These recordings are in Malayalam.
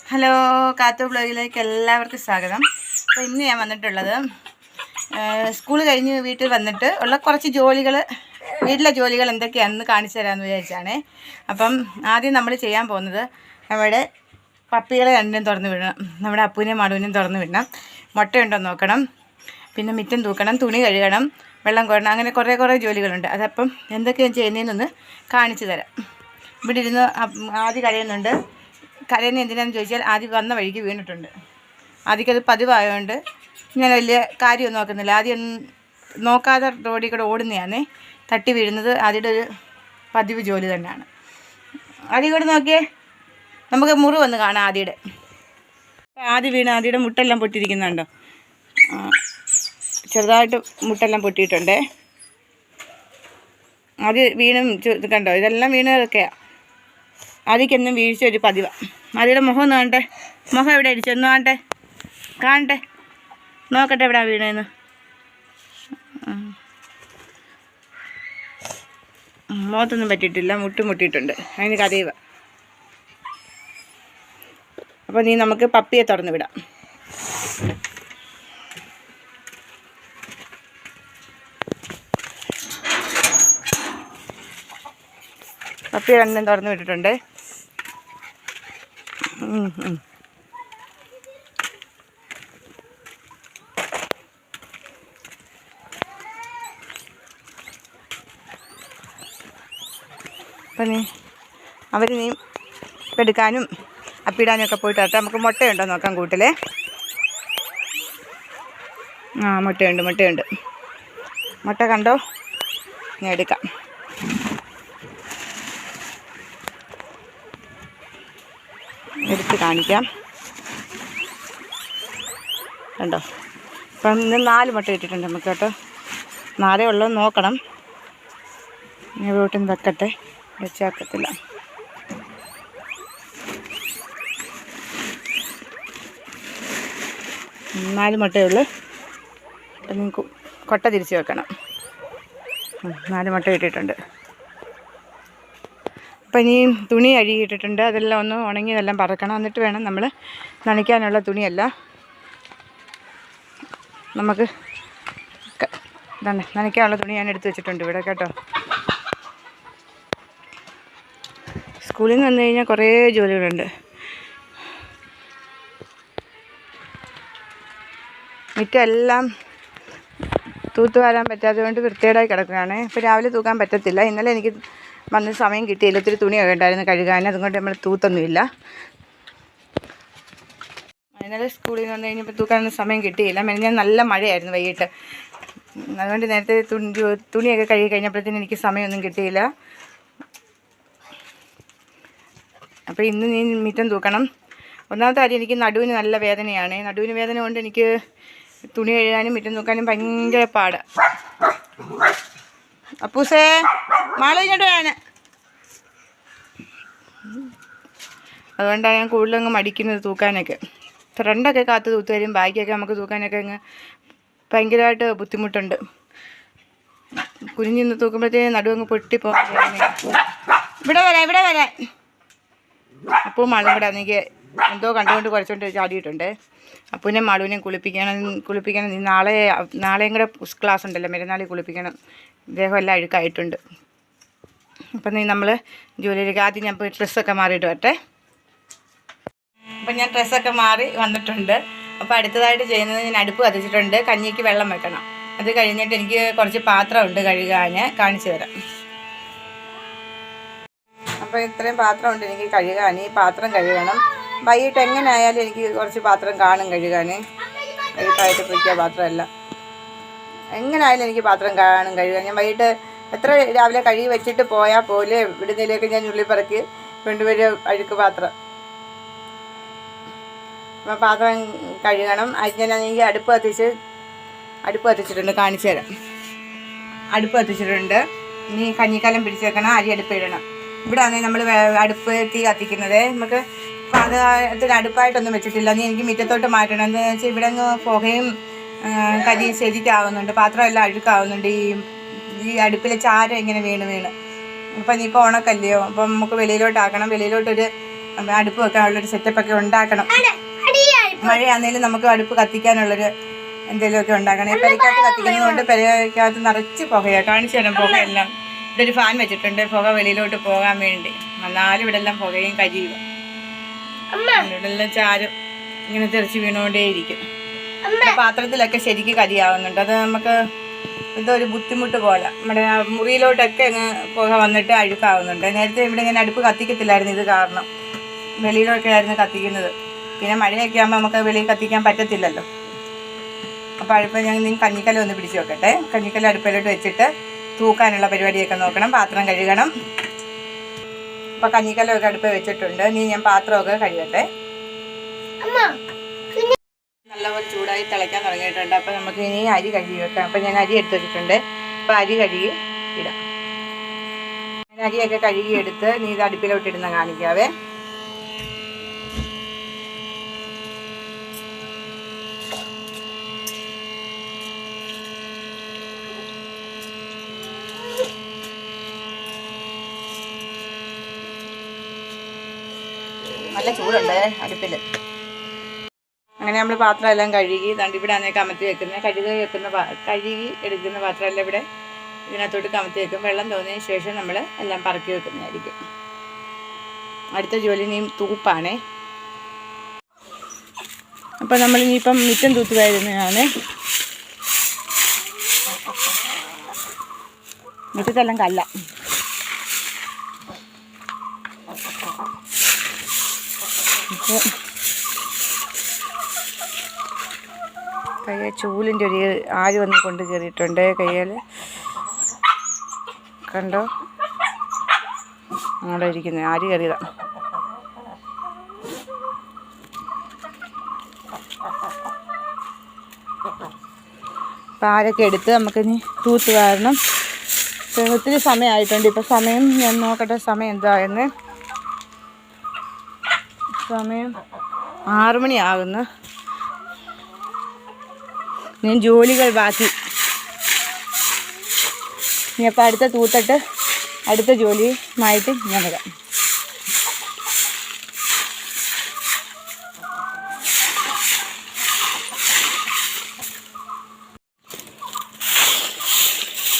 ഹലോ കാത്തു ബ്ലോഗിലേക്ക് എല്ലാവർക്കും സ്വാഗതം. അപ്പോൾ ഇന്ന് ഞാൻ വന്നിട്ടുള്ളത് സ്കൂൾ കഴിഞ്ഞ് വീട്ടിൽ വന്നിട്ട് ഉള്ള കുറച്ച് ജോലികൾ വീട്ടിലെ ജോലികൾ എന്തൊക്കെയാണെന്ന് കാണിച്ചു തരാമെന്ന് വിചാരിച്ചാണ്. അപ്പം ആദ്യം നമ്മൾ ചെയ്യാൻ പോകുന്നത് നമ്മുടെ പപ്പികളെ രണ്ടിനും തുറന്ന് വിടണം നമ്മുടെ അപ്പൂനെയും മടുവിനെയും തുറന്ന് വിടണം മുട്ടയുണ്ടോ നോക്കണം പിന്നെ മിറ്റം തൂക്കണം തുണി കഴുകണം വെള്ളം കോരണം അങ്ങനെ കുറേ കുറേ ജോലികളുണ്ട്. അതപ്പം എന്തൊക്കെയാണ് ചെയ്യുന്നതെന്നൊന്ന് കാണിച്ചു തരാം. ഇവിടെ ഇരുന്ന് ആദ്യം കരയുന്നുണ്ട് കരയുന്ന എന്തിനാന്ന് ചോദിച്ചാൽ ആദ്യം വന്ന വഴിക്ക് വീണിട്ടുണ്ട്. ആദ്യക്കത് പതിവായതുകൊണ്ട് ഞാൻ വലിയ കാര്യമൊന്നും നോക്കുന്നില്ല. ആദ്യം നോക്കാതെ റോഡിൽ കൂടെ ഓടുന്നതാണ് തട്ടി വീഴുന്നത് ആദ്യയുടെ ഒരു പതിവ് ജോലി തന്നെയാണ്. ആദ്യം കൂടെ നോക്കിയേ. നമുക്ക് മുറി വന്ന് കാണാം ആദ്യയുടെ ആദ്യം വീണ് ആദ്യയുടെ മുട്ടെല്ലാം പൊട്ടിയിരിക്കുന്നുണ്ടോ? ചെറുതായിട്ട് മുട്ടെല്ലാം പൊട്ടിയിട്ടുണ്ടേ. ആദ്യം വീണും കണ്ടോ? ഇതെല്ലാം വീണതൊക്കെയാണ് ആദ്യക്കെന്നും വീഴ്ച ഒരു പതിവാണ് അതിയുടെ മുഖം ഒന്ന് കാണട്ടെ. മുഖം എവിടെ അടിച്ചൊന്ന് കാണട്ടെ. കാണട്ടെ. നോക്കട്ടെ എവിടെയാണ് വീണേന്ന്. മുഖത്തൊന്നും പറ്റിയിട്ടില്ല. മുട്ടുമുട്ടിയിട്ടുണ്ട് അതിന് കരയുക അപ്പോൾ നീ നമുക്ക് പപ്പിയെ തുറന്ന് വിടാം. പപ്പി രണ്ടും തുറന്ന് വിട്ടിട്ടുണ്ട്. അപ്പം അവർ നീ എടുക്കാനും അപ്പിടാനും ഒക്കെ പോയിട്ട് വരട്ടെ. നമുക്ക് മുട്ടയുണ്ടോ നോക്കാം കൂട്ടിലെ. ആ മുട്ടയുണ്ട് മുട്ടയുണ്ട്. മുട്ട കണ്ടോ? ഞാൻ എടുക്കാം. എടുത്ത് കാണിക്കാം. കണ്ടോ? ഇപ്പം ഇന്ന് നാല് മുട്ട ഇട്ടിട്ടുണ്ട് നമുക്ക് കേട്ടോ. നാലേ ഉള്ളൂ നോക്കണം. വീട്ടിൽ നിന്ന് വെക്കട്ടെ വെച്ചാക്കത്തില്ല നാല് മുട്ടയേ ഉള്ളൂ. നിങ്ങൾക്ക് കൊട്ട തിരിച്ച് വെക്കണം. നാല് മുട്ട ഇട്ടിട്ടുണ്ട്. അപ്പം തുണി അഴുകിയിട്ടിട്ടുണ്ട് അതെല്ലാം ഒന്ന് ഉണങ്ങിയതെല്ലാം പറക്കണം. എന്നിട്ട് വേണം നമ്മൾ നനയ്ക്കാനുള്ള തുണിയല്ല നമുക്ക് നനയ്ക്കാനുള്ള തുണി ഞാൻ എടുത്ത് വെച്ചിട്ടുണ്ട് ഇവിടെ കേട്ടോ. സ്കൂളിൽ നിന്ന് വന്നു കഴിഞ്ഞാൽ കുറേ ജോലികളുണ്ട്. മിറ്റെല്ലാം തൂത്ത് വരാൻ പറ്റാത്തത് കൊണ്ട് വൃത്തികേടായി കിടക്കുകയാണ്. ഇപ്പോൾ രാവിലെ തൂക്കാൻ പറ്റത്തില്ല. ഇന്നലെ എനിക്ക് വന്ന് സമയം കിട്ടിയില്ല ഒത്തിരി തുണിയൊക്കെ ഉണ്ടായിരുന്നു കഴുകാൻ അതുകൊണ്ട് നമ്മൾ തൂത്തൊന്നുമില്ല. ഇന്നലെ സ്കൂളിൽ നിന്ന് വന്ന് കഴിഞ്ഞപ്പോൾ തൂക്കാനൊന്നും സമയം കിട്ടിയില്ല. മെനഞ്ഞാൽ നല്ല മഴയായിരുന്നു വൈകിട്ട്. അതുകൊണ്ട് നേരത്തെ തുണി തുണിയൊക്കെ കഴുകി കഴിഞ്ഞപ്പോഴത്തേനും എനിക്ക് സമയമൊന്നും കിട്ടിയില്ല. അപ്പോൾ ഇന്ന് നീ മിറ്റം തൂക്കണം. ഒന്നാമത്തെ കാര്യം എനിക്ക് നടുവിന് നല്ല വേദനയാണ്. നടുവിന് വേദന കൊണ്ട് എനിക്ക് തുണി കഴുകാനും മിറ്റം തൂക്കാനും ഭയങ്കര പാട്. അപ്പൂസേ മാള ഇങ്ങോട്ട് ഞാൻ അതുകൊണ്ടാണ് ഞാൻ കൂടുതലങ്ങ് മടിക്കുന്നത് തൂക്കാനൊക്കെ. ഫ്രണ്ടൊക്കെ കാത്ത് തൂത്ത് വരും ബാക്കിയൊക്കെ നമുക്ക് തൂക്കാനൊക്കെ അങ്ങ് ഭയങ്കരമായിട്ട് ബുദ്ധിമുട്ടുണ്ട്. കുനിഞ്ഞിന്ന് തൂക്കുമ്പോഴത്തേക്ക് നടുവങ്ങ് പൊട്ടിപ്പോ ഇവിടെ വരാം ഇവിടെ വരാം. അപ്പോൾ മാളും കൂടെ എനിക്ക് എന്തോ കണ്ടുകൊണ്ട് കുറച്ചുകൊണ്ട് ചാടിയിട്ടുണ്ട്. അപ്പൂനെ മളുവിനെ കുളിപ്പിക്കണം കുളിപ്പിക്കണം. നാളെ നാളെയും കൂടെ ക്ലാസ് ഉണ്ടല്ലോ മരുന്നാളിൽ കുളിപ്പിക്കണം. ദേഹം എല്ലാം അഴുക്കായിട്ടുണ്ട്. അപ്പം നീ നമ്മൾ ജോലിയിലേക്ക് ആദ്യം ഞാൻ പോയി ഡ്രസ്സൊക്കെ മാറിയിട്ട് വരട്ടെ അപ്പം ഞാൻ ഡ്രസ്സൊക്കെ മാറി വന്നിട്ടുണ്ട്. അപ്പോൾ അടുത്തതായിട്ട് ചെയ്യുന്നത് ഞാൻ അടുപ്പ് കത്തിച്ചിട്ടുണ്ട്. കഞ്ഞിക്ക് വെള്ളം വെക്കണം. അത് കഴിഞ്ഞിട്ട് എനിക്ക് കുറച്ച് പാത്രമുണ്ട് കഴുകാൻ. കാണിച്ചു തരാം. അപ്പോൾ ഇത്രയും പാത്രമുണ്ട് എനിക്ക് കഴുകാൻ. ഈ പാത്രം കഴുകണം. വൈകിട്ട് എങ്ങനെ ആയാലും എനിക്ക് കുറച്ച് പാത്രം കാണും കഴുകാൻ. വൈകിട്ടായിട്ട് പൊയ്ക്കുക പാത്രമല്ല. എങ്ങനെ ആയാലും എനിക്ക് പാത്രം കാണും കഴുകാൻ. ഞാൻ വൈകിട്ട് എത്ര രാവിലെ കഴുകി വെച്ചിട്ട് പോയാൽ പോലെ ഇവിടുന്നതിലേക്ക് ഞാൻ ഉള്ളിപ്പറക്കി കൊണ്ടുവരും അഴുക്ക് പാത്രം. അപ്പം പാത്രം കഴുകണം. അത് ഞാൻ എനിക്ക് അടുപ്പ് കത്തിച്ച് അടുപ്പ് കത്തിച്ചിട്ടുണ്ട് കാണിച്ചു തരാം. അടുപ്പ് കത്തിച്ചിട്ടുണ്ട്. ഇനി കഞ്ഞിക്കാലം പിടിച്ചു വെക്കണം അരി അടുപ്പ് ഇടണം. ഇവിടെ ആണെങ്കിൽ നമ്മൾ അടുപ്പ് തീ കത്തിക്കുന്നത്. നമുക്ക് പാചകത്തിന് അടുപ്പായിട്ടൊന്നും വെച്ചിട്ടില്ല. നീ എനിക്ക് മുറ്റത്തോട്ട് മാറ്റണം. എന്താണെന്ന് വെച്ചാൽ ഇവിടെ അങ്ങ് പുകയും ആ, കരിയും ശരിക്കാവുന്നുണ്ട് പാത്രം എല്ലാം അഴുക്കാവുന്നുണ്ട് ഈ ഈ അടുപ്പിലെ ചാരം ഇങ്ങനെ വീണ് വീണ്. അപ്പം ഇനിയിപ്പോൾ ഉണക്കല്ലയോ അപ്പം നമുക്ക് വെളിയിലോട്ടാക്കണം വെളിയിലോട്ടൊരു അടുപ്പ് വെക്കാനുള്ളൊരു സെറ്റപ്പൊക്കെ ഉണ്ടാക്കണം. മഴയാണെങ്കിലും നമുക്ക് അടുപ്പ് കത്തിക്കാനുള്ളൊരു എന്തെങ്കിലുമൊക്കെ ഉണ്ടാക്കണം. പെരക്കകത്ത് കത്തിക്കുന്നത് കൊണ്ട് പെരക്കകത്ത് നിറച്ച് പുകയാണ് കാണിച്ചു തരാം പുകയെല്ലാം. ഇവിടെ ഒരു ഫാൻ വെച്ചിട്ടുണ്ട്. പുക വെളിയിലോട്ട് പോകാൻ വേണ്ടി. എന്നാലും ഇവിടെ എല്ലാം പുകയും കരിയുക. ഇവിടെ എല്ലാം ചാരം ഇങ്ങനെ തെറിച്ച് വീണുകൊണ്ടേയിരിക്കും. പാത്രത്തിലൊക്കെ ശരിക്ക് കരിയാവുന്നുണ്ട് അത് നമുക്ക് ഇതൊരു ബുദ്ധിമുട്ട് പോലെ. നമ്മുടെ മുറിയിലോട്ടൊക്കെ അങ്ങ് പുക വന്നിട്ട് അഴുക്കാവുന്നുണ്ട്. നേരത്തെ ഇവിടെ ഇങ്ങനെ അടുപ്പ് കത്തിക്കത്തില്ലായിരുന്നു ഇത് കാരണം. വെളിയിലൊക്കെ ആയിരുന്നു കത്തിക്കുന്നത്. പിന്നെ മഴയൊക്കെ ആകുമ്പോൾ നമുക്ക് വെളിയിൽ കത്തിക്കാൻ പറ്റത്തില്ലല്ലോ. അപ്പോൾ അടുപ്പ് ഞാൻ നിങ്ങൾ കഞ്ഞിക്കല ഒന്ന് പിടിച്ച് വെക്കട്ടെ. കഞ്ഞിക്കല അടുപ്പിലോട്ട് വെച്ചിട്ട് തൂക്കാനുള്ള പരിപാടിയൊക്കെ നോക്കണം. പാത്രം കഴുകണം. അപ്പോൾ കഞ്ഞിക്കലമൊക്കെ അടുപ്പ് വെച്ചിട്ടുണ്ട്. നീ ഞാൻ പാത്രമൊക്കെ കഴുകട്ടെ. നല്ലപോലെ ചൂടായി തിളയ്ക്കാൻ തുടങ്ങിയിട്ടുണ്ട്. അപ്പോൾ നമുക്ക് ഇനി അരി കഴുകി വെക്കാം. അപ്പോൾ ഞാൻ അരി എടുത്ത് വെച്ചിട്ടുണ്ട് അപ്പോൾ അരി കഴുകി ഇടാം. ഞാൻ അരിയൊക്കെ കഴുകി എടുത്ത് നീ ഇത് അടുപ്പിലോട്ടിടുന്ന കാണിക്കാവേ. നല്ല ചൂടുണ്ട് അടുപ്പിൽ അങ്ങനെ നമ്മൾ പാത്രമെല്ലാം കഴുകി ദണ്ട് ഇവിടെ ആണെങ്കിൽ കമത്തി വെക്കുന്നത് കഴുകി വെക്കുന്ന കഴുകി എടുക്കുന്ന പാത്രമെല്ലാം ഇവിടെ ഇതിനകത്തോട്ട് കമത്തി വെക്കും. വെള്ളം തോന്നിയതിന് ശേഷം നമ്മൾ എല്ലാം പറക്കി വെക്കുന്നതായിരിക്കും. അടുത്ത ജോലി നീ തൂപ്പാണേ. അപ്പം നമ്മൾ ഇനിയിപ്പം മിറ്റം തൂത്തുമായിരുന്നതാണ് മുറ്റത്തെല്ലാം കല്ല. കയ്യ ചൂലിന്റെ ഒരു ആര് വന്ന് കൊണ്ട് കയറിയിട്ടുണ്ട് കയ്യിൽ. കണ്ടോ? അവിടെ ഇരിക്കുന്നത് ആര് കയറിയതാണ് പാലൊക്കെ എടുത്ത് നമുക്കിനി തൂത്ത് ഇപ്പം ഒത്തിരി സമയമായിട്ടുണ്ട്. ഇപ്പം സമയം ഞാൻ നോക്കട്ടെ സമയം എന്തായെന്ന്? സമയം ആറു മണിയാകുന്നു ഞാൻ ജോലികൾ ബാക്കി. ഇനി അപ്പം അടുത്ത തൂത്തട്ട് അടുത്ത ജോലിയുമായിട്ട് ഞാൻ വരാം.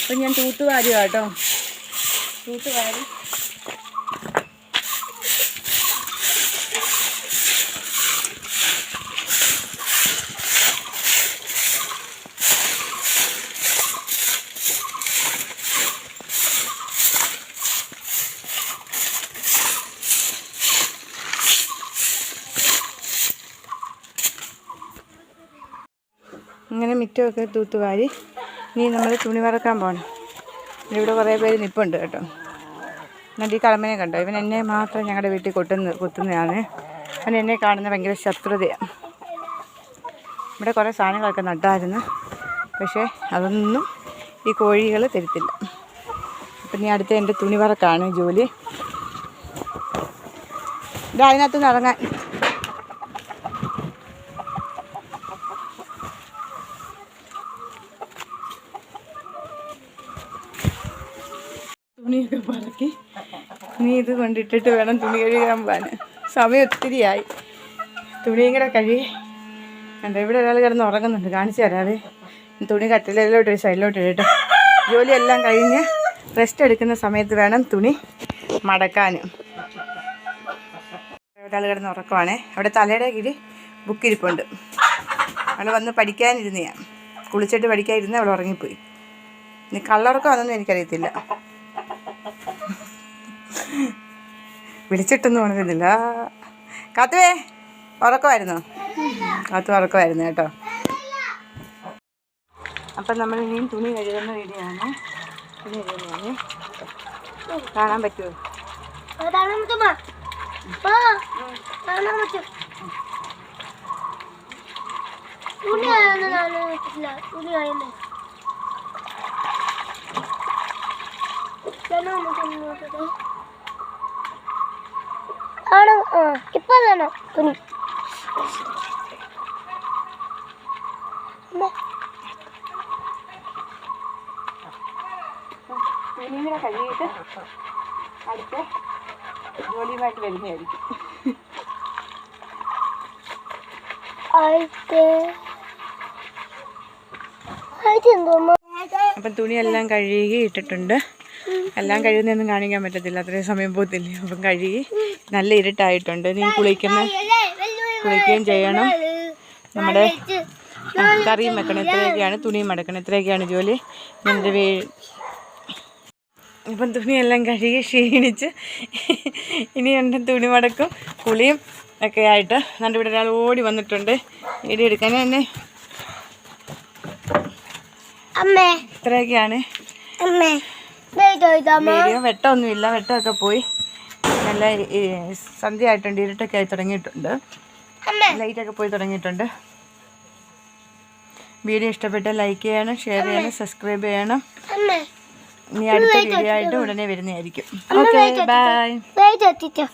അപ്പം ഞാൻ തൂത്തുവാരി കേട്ടോ തൂത്തുവാരി. മിറ്റമൊക്കെ തൂത്തുവാരി ഇനി നമ്മൾ തുണി വറക്കാൻ പോകണം. ഇവിടെ കുറേ പേര് നിൽപ്പുണ്ട് കേട്ടോ. എന്നിട്ട് ഈ കളമനെ കണ്ടോ? ഇവൻ എന്നെ മാത്രം ഞങ്ങളുടെ വീട്ടിൽ കൊട്ടുന്ന കുത്തുന്നതാണ് അവൻ എന്നെ കാണുന്ന ഭയങ്കര ശത്രുതയാണ് ഇവിടെ കുറേ സാധനങ്ങളൊക്കെ നട്ടായിരുന്നു. പക്ഷേ അതൊന്നും ഈ കോഴികൾ തരുത്തില്ല. അപ്പം ഇനി അടുത്ത എന്റെ തുണി വറക്കാണ് ജോലി. ഇത് അതിനകത്ത് നിന്ന് ഇറങ്ങാൻ. തുണിയൊക്കെ പറക്കി നീ ഇത് കൊണ്ടിട്ടിട്ട് വേണം തുണി കഴുകാൻ പോകാൻ. സമയം ഒത്തിരിയായി. തുണിയും കൂടെ കഴുകി. കണ്ടോ ഇവിടെ ഒരാൾ കിടന്ന് ഉറങ്ങുന്നുണ്ട്. കാണിച്ചു തരാതെ തുണി കട്ടിലോട്ട് ഒരു സൈഡിലോട്ട് ഇടട്ടെ ജോലിയെല്ലാം കഴിഞ്ഞ് റെസ്റ്റ് എടുക്കുന്ന സമയത്ത് വേണം തുണി മടക്കാനും ഒരാൾ കിടന്ന് ഉറക്കമാണേ അവിടെ തലയുടെ കീഴിൽ ബുക്ക് ഇരിപ്പുണ്ട്. അവൾ വന്ന് പഠിക്കാനിരുന്നയാ കുളിച്ചിട്ട് പഠിക്കാനിരുന്ന് അവൾ ഉറങ്ങിപ്പോയി. ഇനി കള്ളുറക്കമാണെന്നൊന്നും എനിക്കറിയത്തില്ല. വിളിച്ചിട്ടൊന്നും ഉണരുന്നില്ല കാത്തുവേ ഉറക്കമായിരുന്നു? കാത്തു ഉറക്കമായിരുന്നു കേട്ടോ. അപ്പം നമ്മൾ ഇനിയും തുണി കഴുകുന്ന വീടിയാണ് തുണി കഴുകുന്നതാണ് കാണാൻ പറ്റുമോ? തുണി തുണി ആ ഇപ്പൊ അതാണ് തുണി തുണിങ്ങനെ കഴുകിയിട്ട് അപ്പം തുണിയെല്ലാം കഴുകി ഇട്ടിട്ടുണ്ട്. എല്ലാം കഴിയുന്നൊന്നും കാണിക്കാൻ പറ്റത്തില്ല. അത്രയും സമയം പോകത്തില്ലേ? അപ്പം കഴുകി നല്ല ഇരുട്ടായിട്ടുണ്ട്. നീ കുളിക്കുന്ന കുളിക്കുകയും ചെയ്യണം. നമ്മുടെ കറിയും വെക്കണം. ഇത്രയൊക്കെയാണ്. തുണിയും മടക്കണം. ഇത്രയൊക്കെയാണ് ജോലി. എന്റെ വീ ഇപ്പം തുണിയെല്ലാം കഴുകി ക്ഷീണിച്ച് ഇനി എന്റെ തുണി മടക്കും. കുളിയും ഒക്കെ ആയിട്ട് എന്നിട്ട് ഇവിടെ ഒരാൾ ഓടി വന്നിട്ടുണ്ട്. ഇടി എടുക്കാൻ എന്നെ അമ്മേ. ഇത്രയൊക്കെയാണ്. അമ്മേ. വീഡിയോ വെട്ടമൊന്നുമില്ല വെട്ടമൊക്കെ പോയി. നല്ല സന്ധ്യ ആയിട്ടുണ്ട് ഇരുട്ടൊക്കെ ആയി തുടങ്ങിയിട്ടുണ്ട്. ലൈറ്റ് ലൈറ്റൊക്കെ പോയി തുടങ്ങിയിട്ടുണ്ട്. വീഡിയോ ഇഷ്ടപ്പെട്ട ലൈക്ക് ചെയ്യണം ഷെയർ ചെയ്യണം സബ്സ്ക്രൈബ് ചെയ്യണം. ഇനി അടുത്ത വീഡിയോ ആയിട്ട് ഉടനെ വരുന്നതായിരിക്കും. Okay bye